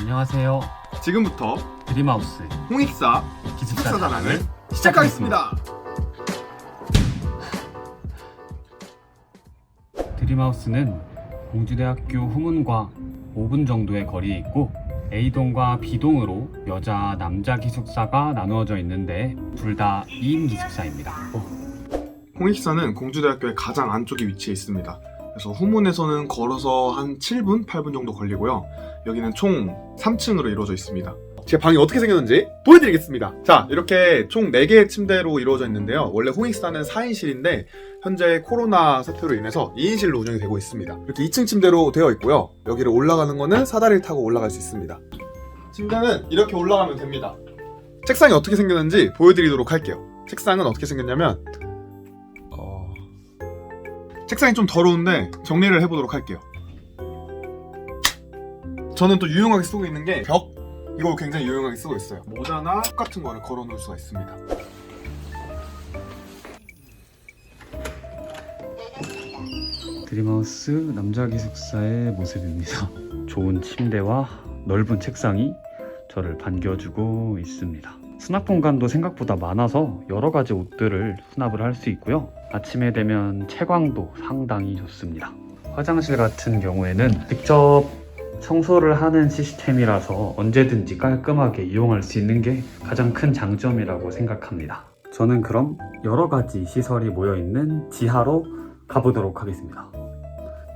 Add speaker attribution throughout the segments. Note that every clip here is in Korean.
Speaker 1: 안녕하세요.
Speaker 2: 지금부터
Speaker 1: 드림하우스
Speaker 2: 홍익사
Speaker 1: 기숙사 단을
Speaker 2: 시작하겠습니다.
Speaker 1: 드림하우스는 공주대학교 후문과 5분 정도의 거리에 있고 A동과 B동으로 여자, 남자 기숙사가 나누어져 있는데 둘 다 2인 기숙사입니다.
Speaker 2: 홍익사는 공주대학교의 가장 안쪽에 위치해 있습니다. 그래서 후문에서는 걸어서 한 7분, 8분 정도 걸리고요. 여기는 총 3층으로 이루어져 있습니다. 제 방이 어떻게 생겼는지 보여드리겠습니다. 자, 이렇게 총 4개의 침대로 이루어져 있는데요. 원래 홍익사는 4인실인데 현재 코로나 사태로 인해서 2인실로 운영이 되고 있습니다. 이렇게 2층 침대로 되어 있고요. 여기를 올라가는 거는 사다리를 타고 올라갈 수 있습니다. 침대는 이렇게 올라가면 됩니다. 책상이 어떻게 생겼는지 보여드리도록 할게요. 책상은 어떻게 생겼냐면 어, 책상이 좀 더러운데 정리를 해보도록 할게요. 저는 또 유용하게 쓰고 있는 게 벽 이걸 굉장히 유용하게 쓰고 있어요. 모자나 컵 같은 거를 걸어 놓을 수가 있습니다.
Speaker 1: 드림하우스 남자 기숙사의 모습입니다. 좋은 침대와 넓은 책상이 저를 반겨주고 있습니다. 수납 공간도 생각보다 많아서 여러 가지 옷들을 수납을 할 수 있고요. 아침에 되면 채광도 상당히 좋습니다. 화장실 같은 경우에는 직접 청소를 하는 시스템이라서 언제든지 깔끔하게 이용할 수 있는 게 가장 큰 장점이라고 생각합니다. 저는 그럼 여러 가지 시설이 모여 있는 지하로 가보도록 하겠습니다.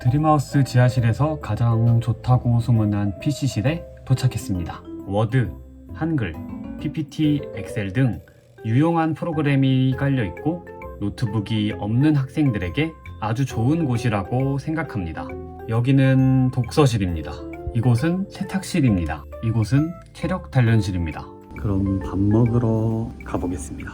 Speaker 1: 드림하우스 지하실에서 가장 좋다고 소문난 PC실에 도착했습니다. 워드, 한글, PPT, 엑셀 등 유용한 프로그램이 깔려 있고 노트북이 없는 학생들에게 아주 좋은 곳이라고 생각합니다. 여기는 독서실입니다. 이곳은 세탁실입니다. 이곳은 체력 단련실입니다. 그럼 밥 먹으러 가보겠습니다.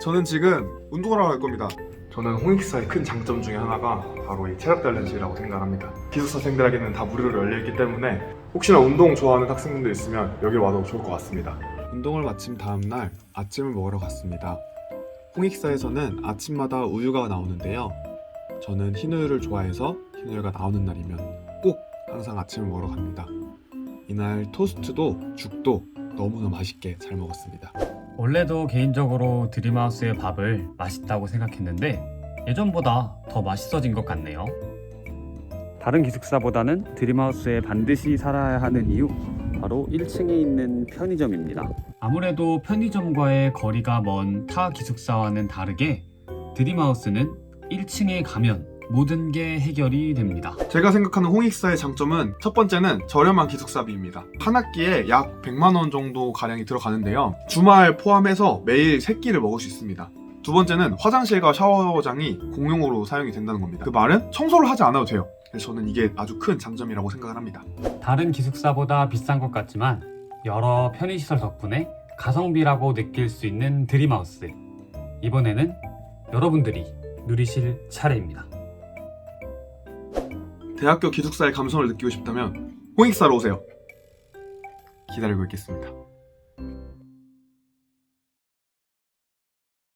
Speaker 2: 저는 지금 운동을 하러 갈 겁니다. 저는 홍익사의 큰 장점 중에 하나가 바로 이 체력 단련실이라고 생각합니다. 기숙사생들에게는 다 무료로 열려 있기 때문에 혹시나 운동 좋아하는 학생분들 있으면 여기 와도 좋을 것 같습니다. 운동을 마친 다음 날 아침을 먹으러 갔습니다. 홍익사에서는 아침마다 우유가 나오는데요. 저는 흰우유를 좋아해서 흰우유가 나오는 날이면 꼭 항상 아침을 먹으러 갑니다. 이날 토스트도 죽도 너무나 맛있게 잘 먹었습니다.
Speaker 1: 원래도 개인적으로 드림하우스의 밥을 맛있다고 생각했는데 예전보다 더 맛있어진 것 같네요. 다른 기숙사보다는 드림하우스에 반드시 살아야 하는 이유 바로 1층에 있는 편의점입니다. 아무래도 편의점과의 거리가 먼 타 기숙사와는 다르게 드림하우스는 1층에 가면 모든 게 해결이 됩니다.
Speaker 2: 제가 생각하는 홍익사의 장점은 첫 번째는 저렴한 기숙사비입니다. 한 학기에 약 100만 원 정도 가량이 들어가는데요. 주말 포함해서 매일 3끼를 먹을 수 있습니다. 두 번째는 화장실과 샤워장이 공용으로 사용이 된다는 겁니다. 그 말은 청소를 하지 않아도 돼요. 그래서 저는 이게 아주 큰 장점이라고 생각을 합니다.
Speaker 1: 다른 기숙사보다 비싼 것 같지만 여러 편의시설 덕분에 가성비라고 느낄 수 있는 드림하우스. 이번에는 여러분들이 누리실 차례입니다.
Speaker 2: 대학교 기숙사의 감성을 느끼고 싶다면 홍익사로 오세요. 기다리고 있겠습니다.